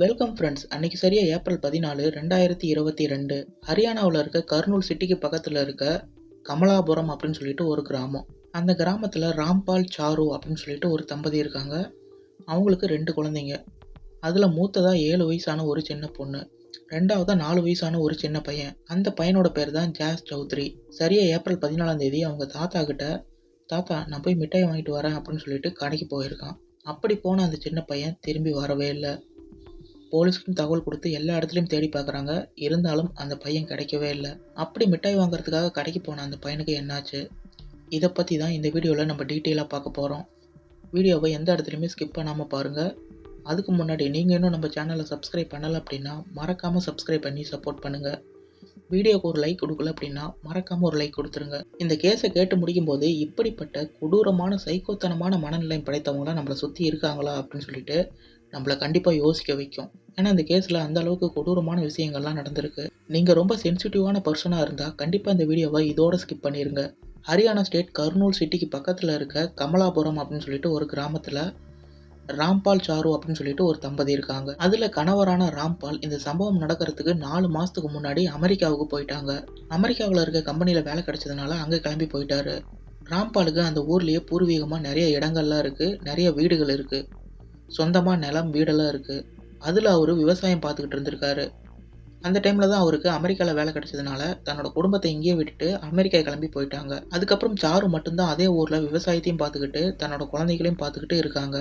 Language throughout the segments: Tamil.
வெல்கம் ஃப்ரெண்ட்ஸ் அன்னைக்கு சரியா ஏப்ரல் பதினாலு ரெண்டாயிரத்தி இருபத்தி ரெண்டு. ஹரியானாவில் இருக்க கர்னூல் சிட்டிக்கு பக்கத்தில் இருக்க கமலாபுரம் அப்படின்னு சொல்லிட்டு ஒரு கிராமம். அந்த கிராமத்தில் ராம்பால் சாரு அப்படின்னு சொல்லிட்டு ஒரு தம்பதி இருக்காங்க. அவங்களுக்கு ரெண்டு குழந்தைங்க. அதில் மூத்ததாக ஏழு வயசான ஒரு சின்ன பொண்ணு. ரெண்டாவதாக நாலு வயசான ஒரு சின்ன பையன். அந்த பையனோட பேர் தான் ஜாஸ் சௌத்ரி. சரியா ஏப்ரல் பதினாலாம் தேதி அவங்க தாத்தா கிட்ட தாத்தா நான் போய் மிட்டாய் வாங்கிட்டு வரேன் அப்படின்னு சொல்லிட்டு கடைக்கு போயிருக்கான். அப்படி போன அந்த சின்ன பையன் திரும்பி வரவே இல்லை. போலீஸ்க்கும் தகவல் கொடுத்து எல்லா இடத்துலையும் தேடி பார்க்குறாங்க. இருந்தாலும் அந்த பையன் கிடைக்கவே இல்லை. அப்படி மிட்டாய் வாங்குறதுக்காக கடைக்கு போன அந்த பையனுக்கு என்னாச்சு? இதை பற்றி தான் இந்த வீடியோவில் நம்ம டீட்டெயிலாக பார்க்க போகிறோம் வீடியோவை எந்த இடத்துலையுமே ஸ்கிப் பண்ணாமல் பாருங்கள் அதுக்கு முன்னாடி நீங்கள் இன்னும் நம்ம சேனலை சப்ஸ்கிரைப் பண்ணலை அப்படின்னா மறக்காமல் சப்ஸ்கிரைப் பண்ணி சப்போர்ட் பண்ணுங்கள் வீடியோக்கு ஒரு லைக் கொடுக்கல அப்படின்னா மறக்காமல் ஒரு லைக் கொடுத்துருங்க. இந்த கேஸை கேட்டு முடிக்கும் போது இப்படிப்பட்ட கொடூரமான சைக்கோத்தனமான மனநிலை படைத்தவங்களாம் நம்மளை சுற்றி இருக்காங்களா அப்படின்னு சொல்லிட்டு நம்மளை கண்டிப்பாக யோசிக்க வைக்கும். ஏன்னா இந்த கேஸில் அந்த அளவுக்கு கொடூரமான விஷயங்கள்லாம் நடந்திருக்கு. நீங்கள் ரொம்ப சென்சிட்டிவான பர்சனாக இருந்தால் கண்டிப்பாக இந்த வீடியோவை இதோட ஸ்கிப் பண்ணிடுங்க ஹரியானா ஸ்டேட் கர்னூல் சிட்டிக்கு பக்கத்தில் இருக்க கமலாபுரம் அப்படின்னு சொல்லிட்டு ஒரு கிராமத்தில் ராம்பால் சாரு அப்படின்னு சொல்லிட்டு ஒரு தம்பதி இருக்காங்க. அதில் கணவரான ராம்பால் இந்த சம்பவம் நடக்கிறதுக்கு நாலு மாதத்துக்கு முன்னாடி அமெரிக்காவுக்கு போயிட்டாங்க. அமெரிக்காவில் இருக்க கம்பெனியில் வேலை கிடைச்சதுனால அங்கே கிளம்பி போயிட்டாரு. ராம்பாலுக்கு அந்த ஊர்லேயே பூர்வீகமாக நிறைய இடங்கள்லாம் இருக்குது நிறைய வீடுகள் இருக்குது சொந்தமாக நிலம் வீடெல்லாம் இருக்குது அதில் அவர் விவசாயம் பார்த்துக்கிட்டு இருந்திருக்காரு. அந்த டைமில் தான் அவருக்கு அமெரிக்காவில் வேலை கிடைச்சதுனால தன்னோட குடும்பத்தை இங்கேயே விட்டுட்டு அமெரிக்கா கிளம்பி போயிட்டாங்க. அதுக்கப்புறம் சாரு மட்டும்தான் அதே ஊரில் விவசாயத்தையும் பார்த்துக்கிட்டு தன்னோட குழந்தைகளையும் பார்த்துக்கிட்டு இருக்காங்க.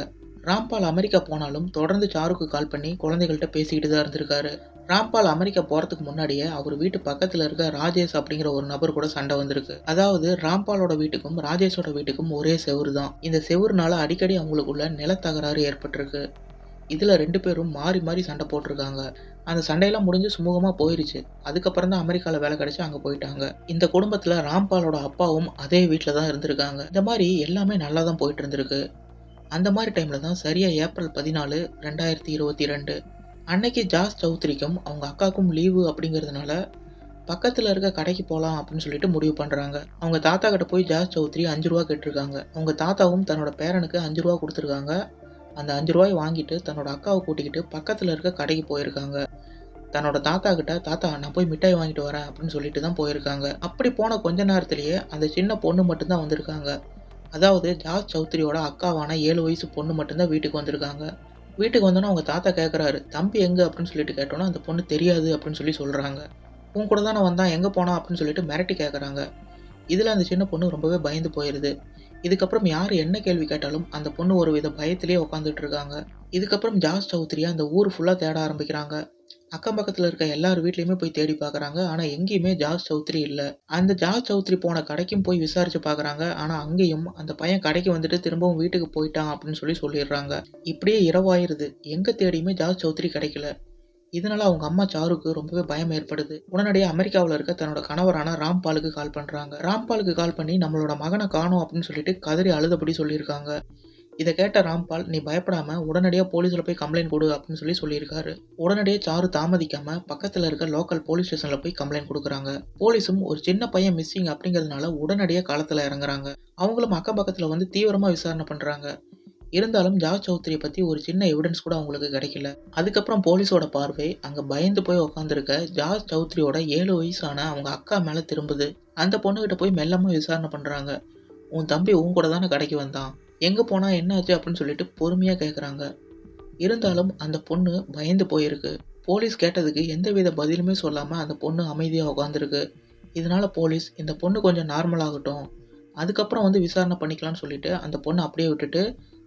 ராம்பால் அமெரிக்கா போனாலும் தொடர்ந்து சாருக்கு கால் பண்ணி குழந்தைகள்கிட்ட பேசிக்கிட்டு தான் இருந்திருக்காரு. ராம்பால் அமெரிக்கா போறதுக்கு முன்னாடியே அவர் வீட்டு பக்கத்துல இருக்க ராஜேஷ் அப்படிங்கிற ஒரு நபர் கூட சண்டை வந்திருக்கு. அதாவது ராம்பாலோட வீட்டுக்கும் ராஜேஷோட வீட்டுக்கும் ஒரே செவுரு தான். இந்த செவுருனால அடிக்கடி அவங்களுக்குள்ள நிலத்தகராறு ஏற்பட்டிருக்கு. இதுல ரெண்டு பேரும் மாறி மாறி சண்டை போட்டிருக்காங்க. அந்த சண்டையெல்லாம் முடிஞ்சு சுமூகமா போயிருச்சு. அதுக்கப்புறம் தான் அமெரிக்கால வேலை கிடைச்சு அங்க போயிட்டாங்க. இந்த குடும்பத்துல ராம்பாலோட அப்பாவும் அதே வீட்டில தான் இருந்திருக்காங்க. இந்த மாதிரி எல்லாமே நல்லா தான் போயிட்டு இருந்திருக்கு. அந்த மாதிரி டைமில் தான் சரியாக ஏப்ரல் பதினாலு ரெண்டாயிரத்தி இருபத்தி ரெண்டு அன்னைக்கு ஜாஸ் சௌத்ரிக்கும் அவங்க அக்காவுக்கும் லீவு அப்படிங்கிறதுனால பக்கத்தில் இருக்க கடைக்கு போகலாம் அப்படின்னு சொல்லிட்டு முடிவு பண்ணுறாங்க அவங்க தாத்தா கிட்ட போய் ஜாஸ் சௌத்ரி அஞ்சு ரூபா கேட்டிருக்காங்க. அவங்க தாத்தாவும் தன்னோட பேரனுக்கு அஞ்சு ரூபா கொடுத்துருக்காங்க. அந்த அஞ்சு ரூபாய் வாங்கிட்டு தன்னோட அக்காவை கூட்டிக்கிட்டு பக்கத்தில் இருக்க கடைக்கு போயிருக்காங்க. தன்னோட தாத்தா கிட்ட தாத்தா நான் போய் மிட்டாய் வாங்கிட்டு வரேன் அப்படின்னு சொல்லிட்டு தான் போயிருக்காங்க. அப்படி போன கொஞ்ச நேரத்திலேயே அந்த சின்ன பொண்ணு மட்டும்தான் வந்திருக்காங்க. அதாவது ஜாஸ் சௌத்ரியோட அக்காவான ஏழு வயசு பொண்ணு மட்டும்தான் வீட்டுக்கு வந்திருக்காங்க. வீட்டுக்கு வந்தோன்னே அவங்க தாத்தா கேட்குறாரு தம்பி எங்கே? அப்படின்னு சொல்லிட்டு கேட்டோன்னா அந்த பொண்ணு தெரியாது அப்படின்னு சொல்லி சொல்கிறாங்க உன் கூட தானே வந்தான் எங்கே போனா? அப்படின்னு சொல்லிட்டு மிரட்டி கேட்குறாங்க இதில் அந்த சின்ன பொண்ணு ரொம்பவே பயந்து போயிடுது இதுக்கப்புறம் யார் என்ன கேள்வி கேட்டாலும் அந்த பொண்ணு ஒரு வித பயத்திலே உட்காந்துட்டு இருக்காங்க. இதுக்கப்புறம் ஜாஸ் சௌத்ரியா அந்த ஊர் ஃபுல்லாக தேட ஆரம்பிக்கிறாங்க. அக்கம் பக்கத்தில் இருக்க எல்லார் வீட்லேயுமே போய் தேடி பார்க்குறாங்க ஆனால் எங்கேயுமே ஜார்ஜ் சௌத்ரி இல்லை. அந்த ஜார்ஜ் சௌத்ரி போன கடைக்கும் போய் விசாரிச்சு பார்க்குறாங்க ஆனால் அங்கேயும் அந்த பையன் கடைக்கு வந்துட்டு திரும்பவும் வீட்டுக்கு போயிட்டான் அப்படின்னு சொல்லி சொல்லிடுறாங்க. இப்படியே இரவாயிருது. எங்கே தேடியுமே ஜார்ஜ் சௌத்ரி கிடைக்கல. இதனால அவங்க அம்மா சாருக்கு ரொம்பவே பயம் ஏற்படுது. உடனடியாக அமெரிக்காவில் இருக்க தன்னோட கணவரான ராம்பாலுக்கு கால் பண்ணுறாங்க ராம்பாலுக்கு கால் பண்ணி நம்மளோட மகனை காணும் அப்படின்னு சொல்லிட்டு கதறி அழுதபடி சொல்லியிருக்காங்க. இதை கேட்ட ராம்பால் நீ பயப்படாம உடனடியாக போலீஸில் போய் கம்ப்ளைண்ட் கொடு அப்படின்னு சொல்லி சொல்லியிருக்காரு. உடனடியாக சாரு தாமதிக்காம பக்கத்தில் இருக்க லோக்கல் போலீஸ் ஸ்டேஷனில் போய் கம்ப்ளைண்ட் கொடுக்குறாங்க. போலீஸும் ஒரு சின்ன பையன் மிஸ்ஸிங் அப்படிங்கிறதுனால உடனடியாக களத்தில் இறங்குறாங்க. அவங்களும் அக்கம் பக்கத்தில் வந்து தீவிரமாக விசாரணை பண்ணுறாங்க இருந்தாலும் ஜார்ஜ் சௌத்ரியை பற்றி ஒரு சின்ன எவிடன்ஸ் கூட அவங்களுக்கு கிடைக்கல. அதுக்கப்புறம் போலீஸோட பார்வை அங்கே பயந்து போய் உட்காந்துருக்க ஜார்ஜ் சௌத்ரியோட ஏழு வயசான அவங்க அக்கா மேலே திரும்புது. அந்த பொண்ணுகிட்ட போய் மெல்லமாக விசாரணை பண்ணுறாங்க உன் தம்பி உன் கூட தானே கடைக்கு வந்தான். எங்கே போனால் என்ன ஆச்சு அப்படின்னு சொல்லிட்டு பொறுமையாக கேட்குறாங்க இருந்தாலும் அந்த பொண்ணு பயந்து போயிருக்கு. போலீஸ் கேட்டதுக்கு எந்தவித பதிலுமே சொல்லாமல் அந்த பொண்ணு அமைதியாக உட்காந்துருக்கு இதனால போலீஸ் இந்த பொண்ணு கொஞ்சம் நார்மல் ஆகட்டும். அதுக்கப்புறம் வந்து விசாரணை பண்ணிக்கலாம்னு சொல்லிட்டு அந்த பொண்ணை அப்படியே விட்டுட்டு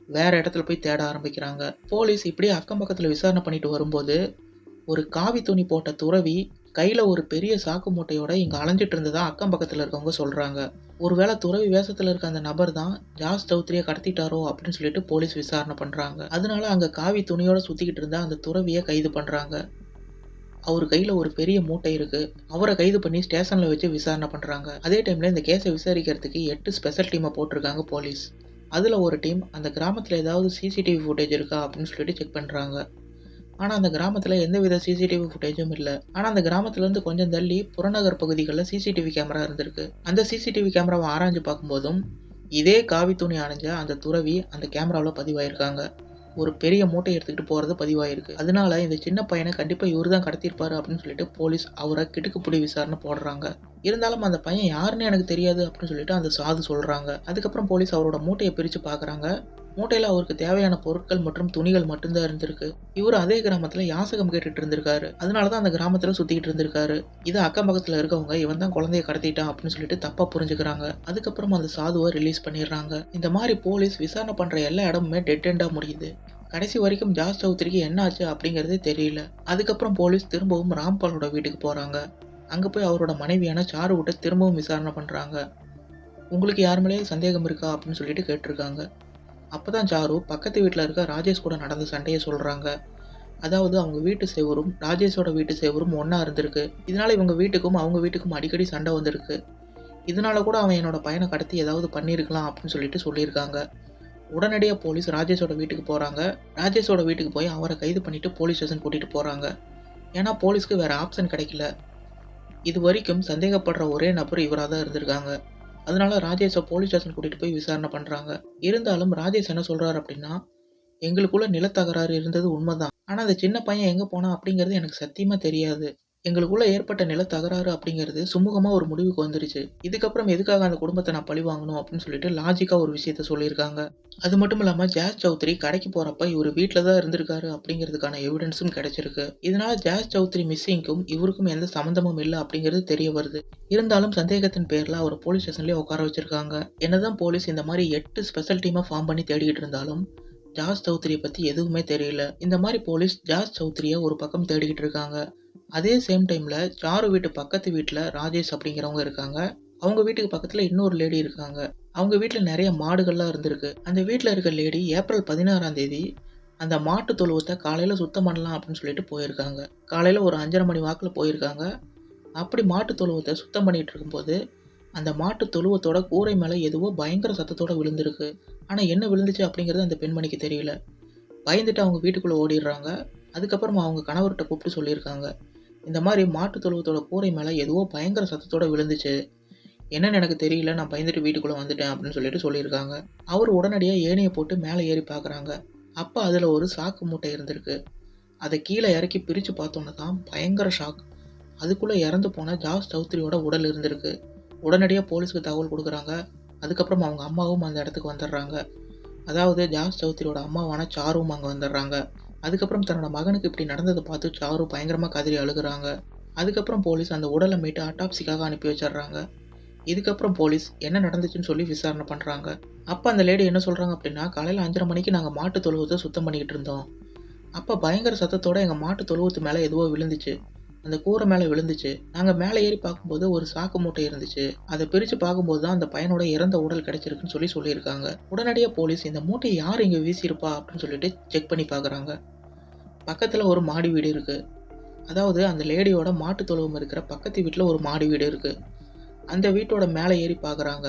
வேறு இடத்துல போய் தேட ஆரம்பிக்கிறாங்க. போலீஸ் இப்படியே அக்கம் பக்கத்தில் விசாரணை பண்ணிட்டு வரும்போது ஒரு காவி துணி போட்ட துறவி கையில் ஒரு பெரிய சாக்கு மூட்டையோட இங்கே அலைஞ்சிட்டு இருந்ததா அக்கம் பக்கத்தில் இருக்கவங்க சொல்கிறாங்க ஒருவேளை துறவி வேஷத்தில் இருக்க அந்த நபர் தான் ஜாஸ் சௌத்ரியை கடத்திட்டாரோ அப்படின்னு சொல்லிட்டு போலீஸ் விசாரணை பண்ணுறாங்க அதனால அங்கே காவி துணியோட சுற்றிக்கிட்டு இருந்த அந்த துறவியை கைது பண்ணுறாங்க அவர் கையில் ஒரு பெரிய மூட்டை இருக்கு. அவரை கைது பண்ணி ஸ்டேஷனில் வச்சு விசாரணை பண்ணுறாங்க அதே டைமில் இந்த கேஸை விசாரிக்கிறதுக்கு எட்டு ஸ்பெஷல் டீமை போட்டிருக்காங்க போலீஸ். அதில் ஒரு டீம் அந்த கிராமத்தில் ஏதாவது சிசிடிவி ஃபுட்டேஜ் இருக்கா அப்படின்னு சொல்லிட்டு செக் பண்ணுறாங்க ஆனால் அந்த கிராமத்தில் எந்தவித சிசிடிவி ஃபுட்டேஜும் இல்லை. ஆனால் அந்த கிராமத்துலேருந்து கொஞ்சம் தள்ளி புறநகர் பகுதிகளில் சிசிடிவி கேமரா இருந்திருக்கு. அந்த சிசிடிவி கேமராவை ஆராய்ஞ்சு பார்க்கும்போதும் இதே காவி துணி அணைஞ்ச அந்த துறவி அந்த கேமராவில் பதிவாயிருக்காங்க. ஒரு பெரிய மூட்டையை எடுத்துக்கிட்டு போகிறது பதிவாயிருக்கு. அதனால இந்த சின்ன பையனை கண்டிப்பாக இவர் தான் கடத்தியிருப்பாரு அப்படின்னு சொல்லிட்டு போலீஸ் அவரை கிடுக்குப்பிடி விசாரணை போடுறாங்க. இருந்தாலும் அந்த பையன் யாருன்னு எனக்கு தெரியாது அப்படின்னு சொல்லிட்டு அந்த சாது சொல்கிறாங்க அதுக்கப்புறம் போலீஸ் அவரோட மூட்டையை பிரித்து பார்க்குறாங்க. மூட்டையில் அவருக்கு தேவையான பொருட்கள் மற்றும் துணிகள் மட்டும்தான் இருந்திருக்கு. இவர் அதே கிராமத்தில் யாசகம் கேட்டுட்டு இருந்திருக்காரு. அதனால தான் அந்த கிராமத்தில் சுற்றிக்கிட்டு இருந்திருக்காரு. இது அக்கம் பக்கத்தில் இருக்கவங்க இவன் தான் குழந்தைய கடத்திட்டான் அப்படின்னு சொல்லிட்டு தப்பாக புரிஞ்சுக்கிறாங்க. அதுக்கப்புறம் அந்த சாதுவை ரிலீஸ் பண்ணிடுறாங்க. இந்த மாதிரி போலீஸ் விசாரணை பண்ணுற எல்லா இடமுமே டெட் எண்டாக முடியுது. கடைசி வரைக்கும் ஜாஸ் சௌத்ரிக்கு என்னாச்சு அப்படிங்கிறதே தெரியல. அதுக்கப்புறம் போலீஸ் திரும்பவும் ராம்பாலோட வீட்டுக்கு போகிறாங்க அங்கே போய் அவரோட மனைவியான சாரு விட்டு திரும்பவும் விசாரணை பண்ணுறாங்க உங்களுக்கு யார் மேலேயும் சந்தேகம் இருக்கா அப்படின்னு சொல்லிட்டு கேட்டிருக்காங்க. அப்பதான் ஜாரு பக்கத்து வீட்டில் இருக்க ராஜேஷ் கூட நடந்த சண்டையை சொல்கிறாங்க அதாவது அவங்க வீட்டு சேவரும் ராஜேஷோட வீட்டு சேவரும் ஒன்றா இருந்திருக்கு. இதனால இவங்க வீட்டுக்கும் அவங்க வீட்டுக்கும் அடிக்கடி சண்டை வந்திருக்கு. இதனால கூட அவன் என்னோட பையனை கடத்தி ஏதாவது பண்ணியிருக்கலாம் அப்படின்னு சொல்லிட்டு சொல்லியிருக்காங்க. உடனடியாக போலீஸ் ராஜேஷோட வீட்டுக்கு போகிறாங்க ராஜேஷோட வீட்டுக்கு போய் அவரை கைது பண்ணிவிட்டு போலீஸ் ஸ்டேஷன் கூட்டிகிட்டு போகிறாங்க ஏன்னா போலீஸ்க்கு வேறு ஆப்ஷன் கிடைக்கல. இது வரைக்கும் சந்தேகப்படுற ஒரே நபர் இவராக தான் இருந்திருக்காங்க. அதனால ராஜேஷை போலீஸ் ஸ்டேஷன் கூட்டிட்டு போய் விசாரணை பண்றாங்க. இருந்தாலும் ராஜேஷ் என்ன சொல்றாரு அப்படின்னா எங்களுக்குள்ள நிலத்தகராறு இருந்தது உண்மைதான். ஆனா அந்த சின்ன பையன் எங்க போனா அப்படிங்கிறது எனக்கு சத்தியமா தெரியாது. எங்களுக்குள்ள ஏற்பட்ட நிலத்தகராறு அப்படிங்கிறது சுமூகமாக ஒரு முடிவுக்கு வந்துருச்சு. இதுக்கப்புறம் எதுக்காக அந்த குடும்பத்தை நான் பழி வாங்கணும் அப்படின்னு சொல்லிட்டு லாஜிக்காக ஒரு விஷயத்த சொல்லியிருக்காங்க. அது மட்டும் இல்லாமல் ஜாஸ் சௌத்ரி கடைக்கு போகிறப்ப இவர் வீட்டில் தான் இருந்திருக்காரு அப்படிங்கிறதுக்கான எவிடன்ஸும் கிடைச்சிருக்கு. இதனால் ஜாஸ் சௌத்ரி மிஸ்ஸிங்க்கும் இவருக்கும் எந்த சம்மந்தமும் இல்லை அப்படிங்கிறது தெரிய வருது. இருந்தாலும் சந்தேகத்தின் பேரில் அவர் போலீஸ் ஸ்டேஷன்லேயே உட்கார வச்சிருக்காங்க. என்னதான் போலீஸ் இந்த மாதிரி எட்டு ஸ்பெஷல் டீமாக ஃபார்ம் பண்ணி தேடிக்கிட்டு இருந்தாலும் ஜாஸ் சௌத்ரியை பற்றி எதுவுமே தெரியல. இந்த மாதிரி போலீஸ் ஜாஸ் சௌத்ரியை ஒரு பக்கம் தேடிக்கிட்டு இருக்காங்க. அதே சேம் டைமில் சாரு வீட்டு பக்கத்து வீட்டில் ராஜேஷ் அப்படிங்கிறவங்க இருக்காங்க. அவங்க வீட்டுக்கு பக்கத்தில் இன்னொரு லேடி இருக்காங்க. அவங்க வீட்டில் நிறைய மாடுகள்லாம் இருந்திருக்கு. அந்த வீட்டில் இருக்க லேடி ஏப்ரல் பதினாறாம் தேதி அந்த மாட்டு தொழுவத்தை காலையில் சுத்தம் பண்ணலாம் அப்படின்னு சொல்லிட்டு போயிருக்காங்க. காலையில் ஒரு அஞ்சரை மணி வாக்கில் போயிருக்காங்க. அப்படி மாட்டு தொழுவத்தை சுத்தம் பண்ணிட்டு இருக்கும்போது அந்த மாட்டு தொழுவத்தோட கூரை மேலே எதுவோ பயங்கர சத்தத்தோடு விழுந்திருக்கு. ஆனால் என்ன விழுந்துச்சு அப்படிங்கிறது அந்த பெண்மணிக்கு தெரியல. பயந்துட்டு அவங்க வீட்டுக்குள்ளே ஓடிடுறாங்க. அதுக்கப்புறமா அவங்க கணவர்கிட்ட கூப்பிட்டு சொல்லியிருக்காங்க. இந்த மாதிரி மாட்டு தொழுவத்தோட கூரை மேலே எதுவோ பயங்கர சத்தத்தோட விழுந்துச்சு. என்னன்னு எனக்கு தெரியல நான் பயந்துட்டு வீட்டுக்குள்ளே வந்துட்டேன் அப்படின்னு சொல்லிட்டு சொல்லியிருக்காங்க. அவர் உடனடியாக ஏனையை போட்டு மேலே ஏறி பார்க்குறாங்க அப்போ அதில் ஒரு சாக்கு மூட்டை இருந்திருக்கு. அதை கீழே இறக்கி பிரித்து பார்த்தோன்னே தான் பயங்கர ஷாக் அதுக்குள்ளே இறந்து போன ஜாஸ் சௌத்ரியோட உடல் இருந்திருக்கு. உடனடியாக போலீஸ்க்கு தகவல் கொடுக்குறாங்க. அதுக்கப்புறம் அவங்க அம்மாவும் அந்த இடத்துக்கு வந்துடுறாங்க. அதாவது ஜாஸ் சௌத்ரியோட அம்மாவான சாரும் அங்கே வந்துடுறாங்க. அதுக்கப்புறம் தன்னோட மகனுக்கு இப்படி நடந்ததை பார்த்து சாரு பயங்கரமாக கதறி அழுகுறாங்க. அதுக்கப்புறம் போலீஸ் அந்த உடலை மீட்டு அட்டாப்சிக்காக அனுப்பி வச்சிடுறாங்க. இதுக்கப்புறம் போலீஸ் என்ன நடந்துச்சுன்னு சொல்லி விசாரணை பண்ணுறாங்க அப்போ அந்த லேடி என்ன சொல்கிறாங்க அப்படின்னா காலையில் அஞ்சரை மணிக்கு நாங்கள் மாட்டு தொழுவத்தை சுத்தம் பண்ணிக்கிட்டு இருந்தோம். அப்போ பயங்கர சத்தத்தோட எங்கள் மாட்டு தொழுவத்து மேலே எதுவோ விழுந்துச்சு. அந்த கூரை மேலே விழுந்துச்சு. நாங்கள் மேலே ஏறி பார்க்கும்போது ஒரு சாக்கு மூட்டை இருந்துச்சு. அதை பிரித்து பார்க்கும்போது தான் அந்த பையனோட இறந்த உடல் கிடைச்சிருக்குன்னு சொல்லி சொல்லியிருக்காங்க. உடனடியாக போலீஸ் இந்த மூட்டையை யார் இங்கே வீசியிருப்பா? அப்படின்னு சொல்லிட்டு செக் பண்ணி பார்க்குறாங்க. பக்கத்தில் ஒரு மாடி வீடு இருக்குது அதாவது அந்த லேடியோட மாட்டு தொழுவம் இருக்கிற பக்கத்து வீட்டில் ஒரு மாடி வீடு இருக்குது அந்த வீட்டோட மேலே ஏறி பார்க்குறாங்க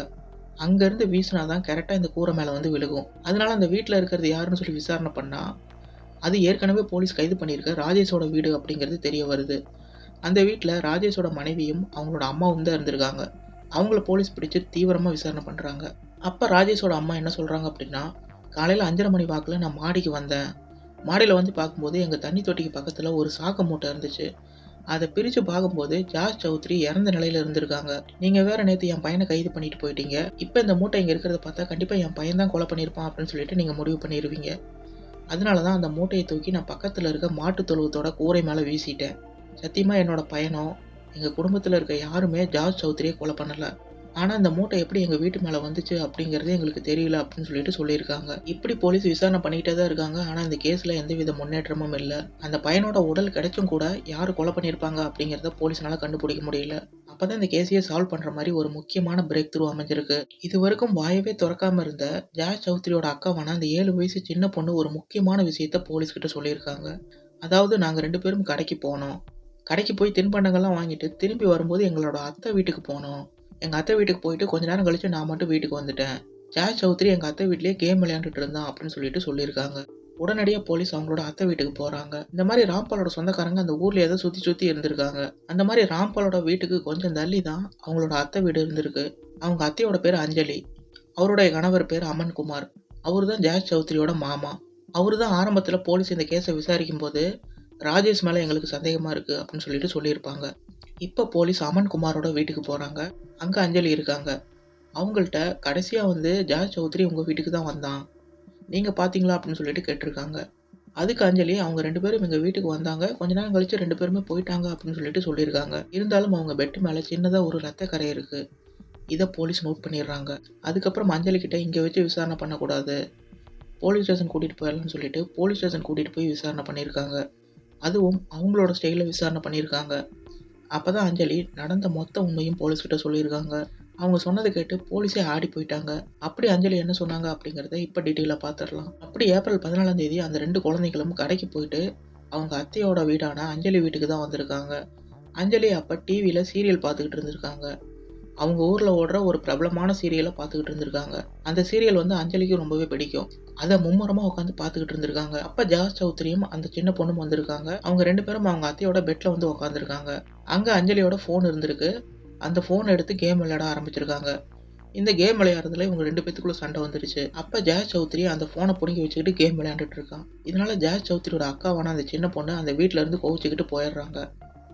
அங்கேருந்து வீசினா தான் கரெக்டாக இந்த கூரை மேலே வந்து விழுகும். அதனால அந்த வீட்டில் இருக்கிறது யாருன்னு சொல்லி விசாரணை பண்ணால் அது ஏற்கனவே போலீஸ் கைது பண்ணியிருக்க. ராஜேஷோட வீடு அப்படிங்கிறது தெரிய வருது. அந்த வீட்டில் ராஜேஷோட மனைவியும் அவங்களோட அம்மாவும் தான் இருந்திருக்காங்க. அவங்கள போலீஸ் பிடிச்சி தீவிரமாக விசாரணை பண்ணுறாங்க அப்போ ராஜேஷோட அம்மா என்ன சொல்கிறாங்க அப்படின்னா காலையில் அஞ்சரை மணி வாக்கில் நான் மாடிக்கு வந்தேன். மாடியில் வந்து பார்க்கும்போது எங்கள் தண்ணி தொட்டிக்கு பக்கத்தில் ஒரு சாக்கு மூட்டை இருந்துச்சு. அதை பிரித்து பார்க்கும்போது ஜார்ஜ் சௌத்ரி இறந்த நிலையில் இருந்திருக்காங்க. நீங்கள் வேற நேற்று என் பையனை கைது பண்ணிட்டு போயிட்டீங்க. இப்போ இந்த மூட்டை இங்கே இருக்கிறத பார்த்தா கண்டிப்பாக என் பையன் தான் கொலை பண்ணியிருப்பான் அப்படின்னு சொல்லிட்டு நீங்கள் முடிவு பண்ணிடுவீங்க அதனால தான் அந்த மூட்டையை தூக்கி நான் பக்கத்தில் இருக்க மாட்டு தொழுவத்தோட கூரை மேலே வீசிட்டேன். சத்தியமாக என்னோட பயணம் எங்கள் குடும்பத்தில் இருக்க யாருமே ஜார்ஜ் சௌத்ரியை கொலை பண்ணலை. ஆனால் இந்த மூட்டை எப்படி எங்கள் வீட்டு மேலே வந்துச்சு அப்படிங்கிறது எங்களுக்கு தெரியல அப்படின்னு சொல்லிட்டு சொல்லியிருக்காங்க. இப்படி போலீஸ் விசாரணை பண்ணிக்கிட்டே தான் இருக்காங்க. ஆனால் இந்த கேஸில் எந்தவித முன்னேற்றமும் இல்லை. அந்த பையனோட உடல் கிடைச்சும் கூட யார் கொலை பண்ணியிருப்பாங்க அப்படிங்கிறத போலீஸ்னால கண்டுபிடிக்க முடியல. அப்பதான் இந்த கேஸையே சால்வ் பண்ற மாதிரி ஒரு முக்கியமான பிரேக் த்ரூ அமைஞ்சிருக்கு. இது வரைக்கும் வாயவே திறக்காம இருந்த ஜாய் சௌத்ரியோட அக்காவான அந்த ஏழு வயசு சின்ன பொண்ணு ஒரு முக்கியமான விஷயத்த போலீஸ் கிட்ட சொல்லியிருக்காங்க. அதாவது நாங்க ரெண்டு பேரும் கடைக்கு போனோம். கடைக்கு போய் தின்பண்டங்கள்லாம் வாங்கிட்டு திரும்பி வரும்போது எங்களோட அத்தை வீட்டுக்கு போனோம். எங்கள் அத்தை வீட்டுக்கு போயிட்டு கொஞ்ச நேரம் கழிச்சு நான் மட்டும் வீட்டுக்கு வந்துட்டேன். ஜார்ஜ் சௌத்ரி எங்கள் அத்தை வீட்லேயே கேம் விளையாண்டுட்டு இருந்தான் அப்படின்னு சொல்லிட்டு சொல்லியிருக்காங்க. உடனடியாக போலீஸ் அவங்களோட அத்தை வீட்டுக்கு போகிறாங்க இந்த மாதிரி ராம்பாலோட சொந்தக்காரங்க அந்த ஊரில் ஏதோ சுற்றி சுற்றி இருந்திருக்காங்க. அந்த மாதிரி ராம்பாலோட வீட்டுக்கு கொஞ்சம் தள்ளி தான் அவங்களோட அத்தை வீடு இருந்திருக்கு. அவங்க அத்தையோட பேர் அஞ்சலி. அவருடைய கணவர் பேர் அமன்குமார். அவர் தான் ஜார்ஜ் சௌத்ரியோட மாமா. அவர் தான் ஆரம்பத்தில் போலீஸ் இந்த கேஸை விசாரிக்கும்போது, ராஜேஷ் மேலே எங்களுக்கு சந்தேகமாக இருக்குது அப்படின்னு சொல்லிட்டு சொல்லியிருப்பாங்க. இப்போ போலீஸ் அமன் குமாரோட வீட்டுக்கு போகிறாங்க அங்கே அஞ்சலி இருக்காங்க. அவங்கள்ட்ட கடைசியாக வந்து ஜார்ஜ் சௌத்ரி உங்கள் வீட்டுக்கு தான் வந்தான். நீங்கள் பார்த்தீங்களா? அப்படின்னு சொல்லிட்டு கேட்டிருக்காங்க. அதுக்கு அஞ்சலி அவங்க ரெண்டு பேரும் எங்கள் வீட்டுக்கு வந்தாங்க. கொஞ்ச நேரம் கழிச்சு ரெண்டு பேருமே போயிட்டாங்க அப்படின்னு சொல்லிட்டு சொல்லியிருக்காங்க. இருந்தாலும் அவங்க பெட்டு மேலே சின்னதாக ஒரு ரத்த கரை இருக்குது இதை போலீஸ் நோட் பண்ணிடுறாங்க. அதுக்கப்புறம் அஞ்சலி கிட்ட இங்கே வச்சு விசாரணை பண்ணக்கூடாது. போலீஸ் ஸ்டேஷன் கூட்டிகிட்டு போயிடலாம்னு சொல்லிட்டு போலீஸ் ஸ்டேஷன் கூட்டிகிட்டு போய் விசாரணை பண்ணியிருக்காங்க. அதுவும் அவங்களோட ஸ்டைலில் விசாரணை பண்ணியிருக்காங்க. அப்பதான் அஞ்சலி நடந்த மொத்த உண்மையும் போலீஸ் கிட்ட சொல்லியிருக்காங்க. அவங்க சொன்னதை கேட்டு போலீஸே ஆடி போயிட்டாங்க. அப்படி அஞ்சலி என்ன சொன்னாங்க அப்படிங்கிறத இப்போ டீட்டெயிலாக பார்த்துடலாம். அப்படி ஏப்ரல் 14ஆம் தேதி அந்த ரெண்டு குழந்தைகளும் கடைக்கு போயிட்டு அவங்க அத்தையோட வீடான அஞ்சலி வீட்டுக்கு தான் வந்திருக்காங்க. அஞ்சலி அப்போ டிவியில் சீரியல் பார்த்துக்கிட்டு இருந்திருக்காங்க. அவங்க ஊரில் ஓடுற ஒரு பிரபலமான சீரியலை பார்த்துக்கிட்டு இருந்திருக்காங்க. அந்த சீரியல் வந்து அஞ்சலிக்கு ரொம்பவே பிடிக்கும். அதை மும்முரமாக உட்காந்து பார்த்துக்கிட்டு இருந்திருக்காங்க. அப்போ ஜாஸ் சௌத்ரியும் அந்த சின்ன பொண்ணும் வந்திருக்காங்க. அவங்க ரெண்டு பேரும் அவங்க அத்தையோட பெட்டில் வந்து உட்காந்துருக்காங்க. அங்கே அஞ்சலியோட ஃபோன் இருந்திருக்கு. அந்த ஃபோன் எடுத்து கேம் விளையாட ஆரம்பிச்சிருக்காங்க. இந்த கேம் விளையாடுறதுல இவங்க ரெண்டு பேத்துக்குள்ள சண்டை வந்துருச்சு. அப்போ ஜார்ஜ் சௌத்ரி அந்த ஃபோனை பிடுங்கி வச்சுக்கிட்டு கேம் விளையாண்டுட்டு இருக்கான். இதனால ஜார்ஜ் சௌத்ரியோட அக்காவான அந்த சின்ன பொண்ணு அந்த வீட்டில இருந்து கோவிச்சுக்கிட்டு போயிடுறாங்க.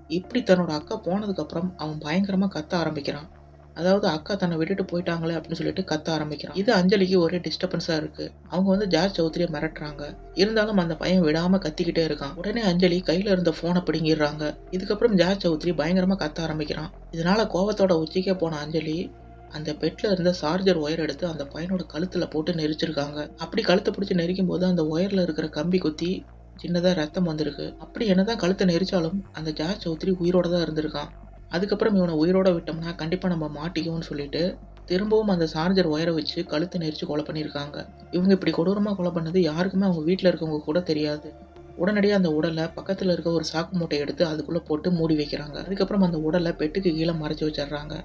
இப்படி தன்னோட அக்கா போனதுக்கப்புறம் அவன் பயங்கரமாக கத்த ஆரம்பிக்கிறான். அதாவது அக்கா தன்னை விட்டுட்டு போயிட்டாங்களே அப்படின்னு சொல்லிட்டு கத்த ஆரம்பிக்கிறான். இது அஞ்சலிக்கு ஒரே டிஸ்டர்பன்ஸா இருக்கு. அவங்க வந்து ஜார்ஜ் சௌத்ரிய மிரட்டுறாங்க. இருந்தாலும் அந்த பையன் விடாம கத்திக்கிட்டே இருக்கான். உடனே அஞ்சலி கையில இருந்த போனை பிடுங்கிடுறாங்க. இதுக்கப்புறம் ஜார்ஜ் சௌத்ரி பயங்கரமா கத்த ஆரம்பிக்கிறான். இதனால கோவத்தோட உச்சிக்கே போன அஞ்சலி அந்த பெட்ல இருந்த சார்ஜர் ஒயர் எடுத்து அந்த பையனோட கழுத்துல போட்டு நெரிச்சிருக்காங்க. அப்படி கழுத்தை பிடிச்சி நெரிக்கும் போது அந்த ஒயர்ல இருக்கிற கம்பி குத்தி சின்னதா ரத்தம் வந்திருக்கு. அப்படி என்னதான் கழுத்தை நெரிச்சாலும் அந்த ஜார்ஜ் சௌத்ரி உயிரோட தான் இருந்திருக்கான். அதுக்கப்புறம் இவனை உயிரோட விட்டோம்னா கண்டிப்பாக நம்ம மாட்டிக்குவோம்னு சொல்லிட்டு திரும்பவும் அந்த சார்ஜர் ஒயரை வச்சு கழுத்தை நெரிச்சு கொலை பண்ணியிருக்காங்க. இவங்க இப்படி கொடூரமாக கொலை பண்ணது யாருக்குமே அவங்க வீட்டில் இருக்கவங்க கூட தெரியாது. உடனடியாக அந்த உடலை பக்கத்தில் இருக்க ஒரு சாக்கு மூட்டையை எடுத்து அதுக்குள்ளே போட்டு மூடி வைக்கிறாங்க. அதுக்கப்புறம் அந்த உடலை பெட்டுக்கு கீழே மறைச்சி வச்சிடுறாங்க.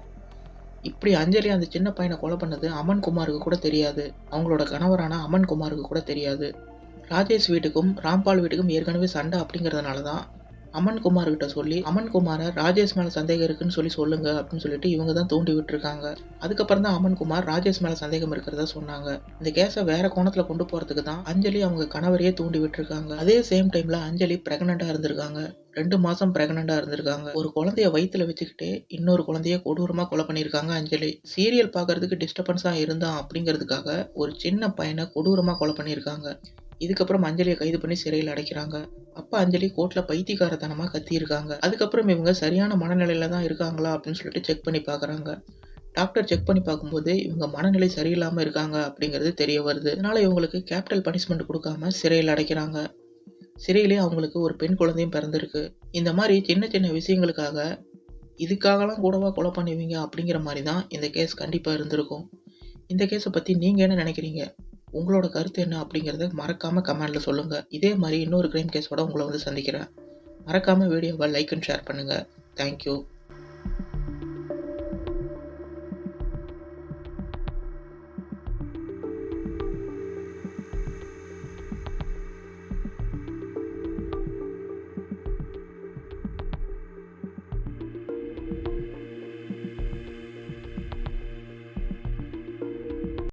இப்படி அஞ்சலி அந்த சின்ன பையனை கொலை பண்ணது அமன் குமாருக்கு கூட தெரியாது. அவங்களோட கணவரான அமன் குமாருக்கு கூட தெரியாது. ராஜேஷ் வீட்டுக்கும் ராம்பால் வீட்டுக்கும் ஏற்கனவே சண்டை அப்படிங்கிறதுனால தான் அமன் குமார் கிட்ட சொல்லி அமன் குமாரை ராஜேஷ் மேல சந்தேகம் இருக்குன்னு சொல்லி சொல்லுங்க அப்படின்னு சொல்லிட்டு இவங்க தான் தூண்டி விட்டுருக்காங்க. அதுக்கப்புறம் தான் அமன் குமார் ராஜேஷ் மேல சந்தேகம் இருக்கிறதா சொன்னாங்க. இந்த கேஸை வேற கோணத்துல கொண்டு போறதுக்கு தான் அஞ்சலி அவங்க கணவரையே தூண்டி விட்டுருக்காங்க. அதே சேம் டைம்ல அஞ்சலி பிரெக்னண்டா இருந்திருக்காங்க. ரெண்டு மாசம் பிரெக்னண்டா இருந்திருக்காங்க. ஒரு குழந்தைய வயித்துல வச்சுக்கிட்டு இன்னொரு குழந்தைய கொடூரமா கொலை பண்ணியிருக்காங்க அஞ்சலி. சீரியல் பார்க்கறதுக்கு டிஸ்டர்பன்ஸா இருந்தான் அப்படிங்கிறதுக்காக ஒரு சின்ன பையனை கொடூரமா கொலை பண்ணியிருக்காங்க. இதுக்கப்புறம் அஞ்சலியை கைது பண்ணி சிறையில் அடைக்கிறாங்க. அப்பா அஞ்சலி கோர்ட்ல பைத்தியகாரத்தனமாக கத்தியிருக்காங்க. அதுக்கப்புறம் இவங்க சரியான மனநிலையில தான் இருக்காங்களா அப்படின்னு சொல்லிட்டு செக் பண்ணி பார்க்குறாங்க டாக்டர் செக் பண்ணி பார்க்கும்போது இவங்க மனநிலை சரியில்லாமல் இருக்காங்க அப்படிங்கிறது தெரிய வருது. அதனால இவங்களுக்கு கேபிட்டல் பனிஷ்மெண்ட் கொடுக்காம சிறையில் அடைக்கிறாங்க. சிறையிலே அவங்களுக்கு ஒரு பெண் குழந்தையும் பிறந்திருக்கு. இந்த மாதிரி சின்ன சின்ன விஷயங்களுக்காக இதுக்காகலாம் கூடவா கொலை பண்ணுவீங்க அப்படிங்கிற மாதிரி தான் இந்த கேஸ் கண்டிப்பாக இருந்திருக்கும். இந்த கேஸை பற்றி நீங்கள் என்ன நினைக்கிறீங்க? உங்களோட கருத்து என்ன அப்படிங்கிறத மறக்காமல் கமெண்டில் சொல்லுங்கள் இதே மாதிரி இன்னொரு க்ரைம் கேஸோட உங்களை வந்து சந்திக்கிறேன். மறக்காமல் வீடியோவை லைக் அண்ட் ஷேர் பண்ணுங்கள் தேங்க் யூ.